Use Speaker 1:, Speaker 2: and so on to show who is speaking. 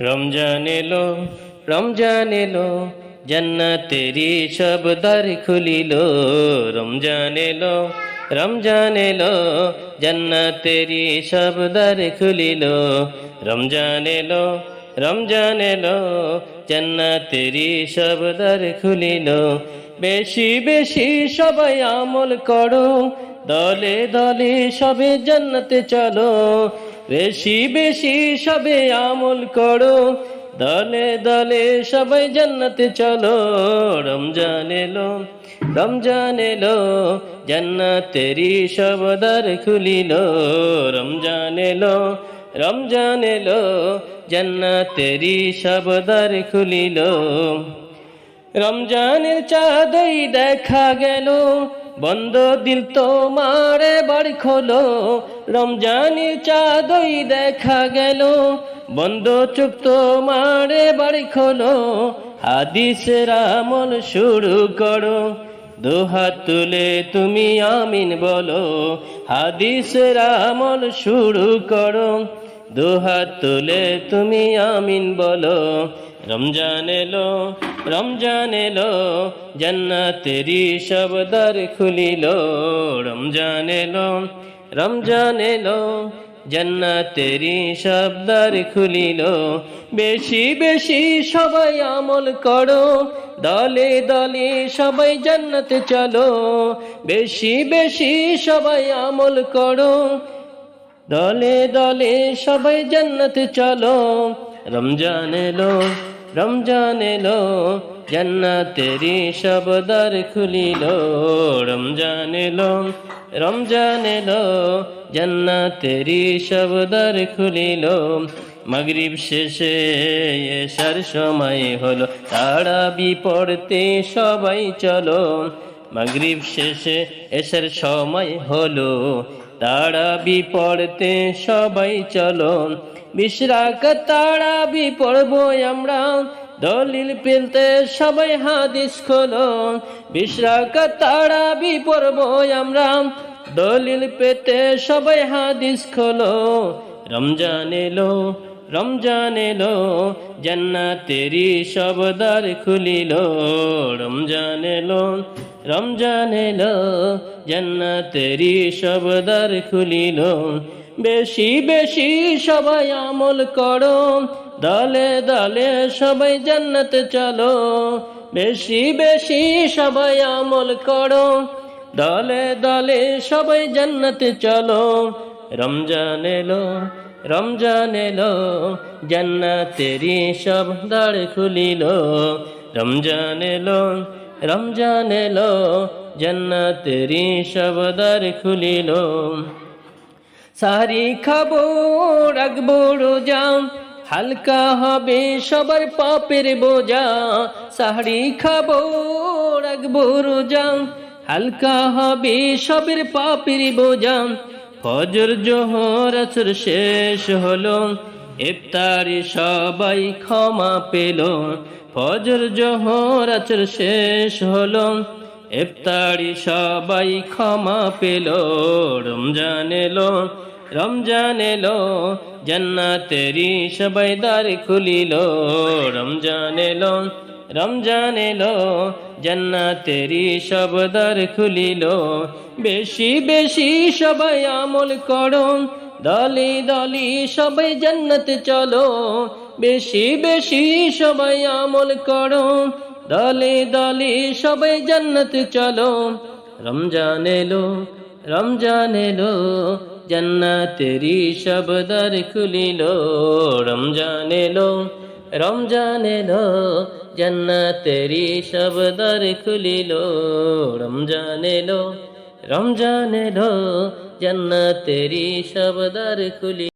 Speaker 1: রমজান এলো রমজান এলো, জান্নাতেরি সব দ্বার খুলিল। রমজান এলো রমজান এলো, জান্নাতেরি সব দ্বার খুলিল। রমজান এলো রমজান এলো, জান্নাতেরি সব দ্বার খুলিল। বেশি বেশি সবাই আমল করো, দলে দলে সবে জান্নাতে চলো। বেশি বেশি সবে আমল করো। দলে দলে সবাই জান্নাতে চলো। রমজান এলো রমজান এলো জান্নাতেরি সবদার খুলিল। রমজান এলো রমজান এলো জান্নাতেরি সবদার খুলিল। রমজানের চাঁদই দেখা গেল বন্ধ দিল তোমারে বাড়ি খোলো। রমজানের চাঁদই দেখা গেল। বন্ধ চোখ তোমারে বাড়ি খোলো। হাদিসের আমল শুরু করো। দুহাত তুলে তুমি আমিন বলো। হাদিসের আমল শুরু করো। দুহাত তুলে তুমি আমিন বলো। রমজান এলো রমজান এলো জান্নাতেরি শবদার খুলিল। রমজান এলো রমজান এলো জান্নাতেরি শব্দার খুলিল। বেশি বেশি সবাই আমল করো, দলে দলে সবাই জান্নাতে চলো। বেশি বেশি সবাই আমল করো, দলে দলে সবাই জান্নাতে চলো। রমজান এলো রমজান এলো জান্নাতেরি সবদার খুলিল। রমজান এলো রমজান এলো জান্নাতেরি সবদার খুলিল। মগরিব শেষে এসার সময় হলো তাড়াবি পড়তে সবাই চলো। মগরিব শেষে এসার সময় হলো তাড়াবি পড়তে সবাই চলো। বিশ্রাক তারাবি পড়ব আমরা। দলিল পেলতে সবাই হাদিস খোলো। বিশ্রাক তারাবি পড়ব আমরা। দলিল পেতে সবাই হাদিস খোলো। রমজান এলো রমজান এলো জান্নাতেরি সবদার খুলিল। রমজান এলো রমজান এলো জান্নাতেরি সবদার খুলিল। বেশি বেশি সবাই আমল করো, দলে দলে সবাই জান্নাতে চলো। বেশি বেশি সবাই আমল করো, দলে দলে সবাই জান্নাতে চলো। রমজান এলো রমজান এলো জান্নাতেরি সব দ্বার খুলিল। রমজান এলো রমজান এলো জান্নাতেরি সব দ্বার খুলিল। সারি খাব, রাখব রোজাম হালকা হবে সবার পাপের বোঝা। সাহারি খাব, রাখব রোজাম হালকা হবে সবের পাপের বোঝা। ফজর জোহর আসর শেষ হলো, ইফতারি সবাই ক্ষমা পেল। ফজর জোহর আসর শেষ হলো, ইফতারি সবাই ক্ষমা পেল। রমজান এলো রমজান এলো, জান্নাতেরি সবাই দ্বার খুলিল। রমজান এলো রমজান এলো জান্নাতেরি সব দ্বার খুলিল। বেশি বেশি সবাই আমল করো, দলি দলি সবাই জান্নাতে চলো। বেশি বেশি সবাই আমল করো, দলে দলে সবাই জান্নাতে চলো। রমজান এলো রমজান এলো জান্নাতেরি শবদার খুলিল। রমজান এলো রমজান এলো জান্নাতেরি দর খুলিল। রমজান এলো রমজান এলো জান্নাতেরি দর খুলি